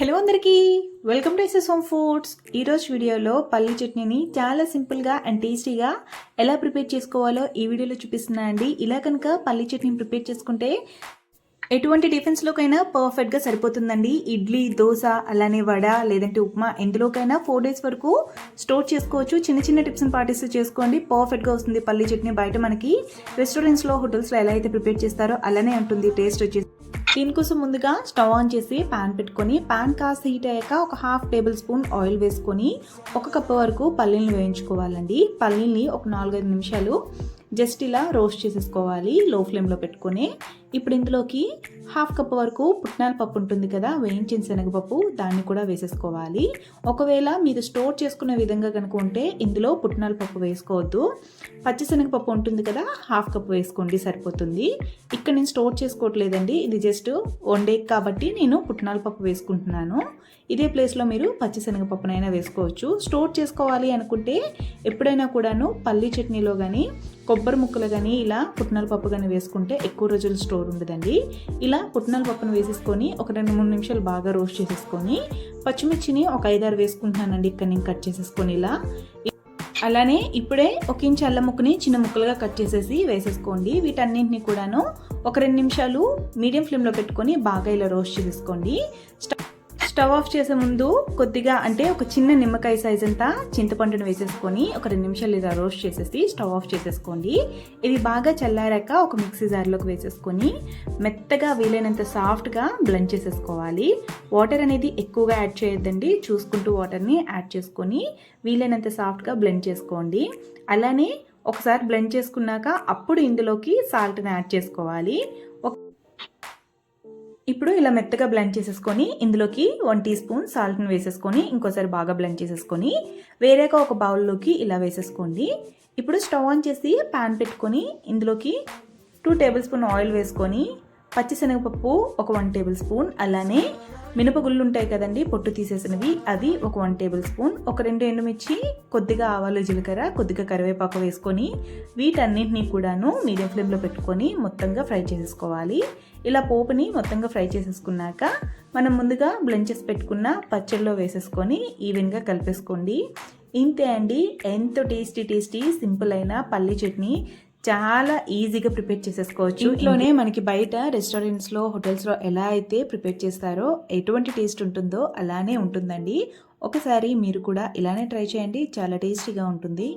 Hello అందరికీ. Welcome to SS home foods ఈరోజు వీడియోలో పల్లీ చట్నీని చాలా సింపుల్గా అండ్ టేస్టీగా ఎలా ప్రిపేర్ చేసుకోవాలో ఈ వీడియోలో చూపిస్తున్నా అండి. ఇలా కనుక పల్లీ చట్నీని ప్రిపేర్ చేసుకుంటే ఎటువంటి టిఫిన్స్లోకైనా పర్ఫెక్ట్గా సరిపోతుందండి. ఇడ్లీ దోశ అలానే వడ లేదంటే ఉప్మా ఎందులోకైనా ఫోర్ డేస్ వరకు స్టోర్ చేసుకోవచ్చు. చిన్న చిన్న టిప్స్ని పాటిస్తూ చేసుకోండి. పర్ఫెక్ట్గా వస్తుంది పల్లీ చట్నీ. బయట మనకి రెస్టారెంట్స్లో హోటల్స్లో ఎలా అయితే ప్రిపేర్ చేస్తారో అలానే ఉంటుంది. టేస్ట్ వచ్చేసి దీనికోసం ముందుగా స్టవ్ ఆన్ చేసి పాన్ పెట్టుకొని పాన్ కాస్త హీట్ అయ్యాక ఒక హాఫ్ టేబుల్ స్పూన్ ఆయిల్ వేసుకొని ఒక కప్పు వరకు పల్లీలను వేయించుకోవాలండి. పల్లీల్ని ఒక నాలుగైదు నిమిషాలు జస్ట్ ఇలా రోస్ట్ చేసేసుకోవాలి లో ఫ్లేమ్లో పెట్టుకొని. ఇప్పుడు ఇందులోకి హాఫ్ కప్ వరకు పుట్నాల పప్పు ఉంటుంది కదా వేయించిన శనగపప్పు దాన్ని కూడా వేసేసుకోవాలి. ఒకవేళ మీరు స్టోర్ చేసుకునే విధంగా కనుక ఉంటే ఇందులో పుట్నాల పప్పు వేసుకోవద్దు. పచ్చిశనగపప్పు ఉంటుంది కదా హాఫ్ కప్ వేసుకోండి సరిపోతుంది. ఇక్కడ నేను స్టోర్ చేసుకోవట్లేదండి ఇది జస్ట్ వన్ డే కాబట్టి నేను పుట్నాల పప్పు వేసుకుంటున్నాను. ఇదే ప్లేస్లో మీరు పచ్చిశనగపప్పునైనా వేసుకోవచ్చు. స్టోర్ చేసుకోవాలి అనుకుంటే ఎప్పుడైనా కూడాను పల్లీ చట్నీలో కానీ కొబ్బరి ముక్కలు కానీ ఇలా పుట్నాల పప్పు కానీ వేసుకుంటే ఎక్కువ రోజులు స్టోర్ ఉండదండి. ఇలా పుట్నాల పప్పును వేసేసుకొని ఒక రెండు మూడు నిమిషాలు బాగా రోస్ట్ చేసేసుకొని పచ్చిమిర్చిని ఒక ఐదారు వేసుకుంటున్నానండి ఇక్కడ నేను కట్ చేసేసుకొని ఇలా. అలానే ఇప్పుడే ఒక ఇంచు అల్లం ముక్కని చిన్న ముక్కలుగా కట్ చేసేసి వేసేసుకోండి. వీటన్నింటినీ కూడాను ఒక రెండు నిమిషాలు మీడియం ఫ్లేమ్లో పెట్టుకొని బాగా ఇలా రోస్ట్ చేసేసుకోండి. స్టవ్ స్టవ్ ఆఫ్ చేసే ముందు కొద్దిగా అంటే ఒక చిన్న నిమ్మకాయ సైజ్ అంతా చింతపండును వేసేసుకొని ఒక రెండు నిమిషాలు ఇలా రోస్ట్ చేసేసి స్టవ్ ఆఫ్ చేసేసుకోండి. ఇది బాగా చల్లారాక ఒక మిక్సీ జార్లోకి వేసేసుకొని మెత్తగా వీలైనంత సాఫ్ట్గా బ్లెండ్ చేసేసుకోవాలి. వాటర్ అనేది ఎక్కువగా యాడ్ చేయొద్దండి. చూసుకుంటూ వాటర్ని యాడ్ చేసుకొని వీలైనంత సాఫ్ట్గా బ్లెండ్ చేసుకోండి. అలానే ఒకసారి బ్లెండ్ చేసుకున్నాక అప్పుడు ఇందులోకి సాల్ట్ని యాడ్ చేసుకోవాలి. ఇప్పుడు ఇలా మెత్తగా బ్లెండ్ చేసేసుకొని ఇందులోకి వన్ టీ స్పూన్ సాల్ట్ని వేసేసుకొని ఇంకోసారి బాగా బ్లెండ్ చేసేసుకొని వేరేగా ఒక బౌల్లోకి ఇలా వేసేసుకోండి. ఇప్పుడు స్టవ్ ఆన్ చేసి ప్యాన్ పెట్టుకొని ఇందులోకి టూ టేబుల్ స్పూన్ ఆయిల్ వేసుకొని పచ్చిశనగపప్పు ఒక వన్ టేబుల్ స్పూన్ అలానే మినపగుళ్ళు ఉంటాయి కదండి పొట్టు తీసేసినవి అది ఒక వన్ టేబుల్ స్పూన్ ఒక రెండు ఎండుమిర్చి కొద్దిగా ఆవాలు జీలకర్ర కొద్దిగా కరివేపాకు వేసుకొని వీటన్నింటినీ కూడాను మీడియం ఫ్లేమ్లో పెట్టుకొని మొత్తంగా ఫ్రై చేసేసుకోవాలి. ఇలా పోపుని మొత్తంగా ఫ్రై చేసేసుకున్నాక మనం ముందుగా బ్లెండ్ చేసి పెట్టుకున్న పచ్చడిలో వేసేసుకొని ఈవెన్గా కలిపేసుకోండి. ఇంతే అండి. ఎంతో టేస్టీ టేస్టీ సింపుల్ అయిన పల్లి చట్నీ. చాలా ఈజీగా ప్రిపేర్ చేసేసుకోవచ్చు. ఇంట్లోనే మనకి బయట రెస్టారెంట్స్లో హోటల్స్లో ఎలా అయితే ప్రిపేర్ చేస్తారో ఎటువంటి టేస్ట్ ఉంటుందో అలానే ఉంటుందండి. ఒకసారి మీరు కూడా ఇలానే ట్రై చేయండి. చాలా టేస్టీగా ఉంటుంది.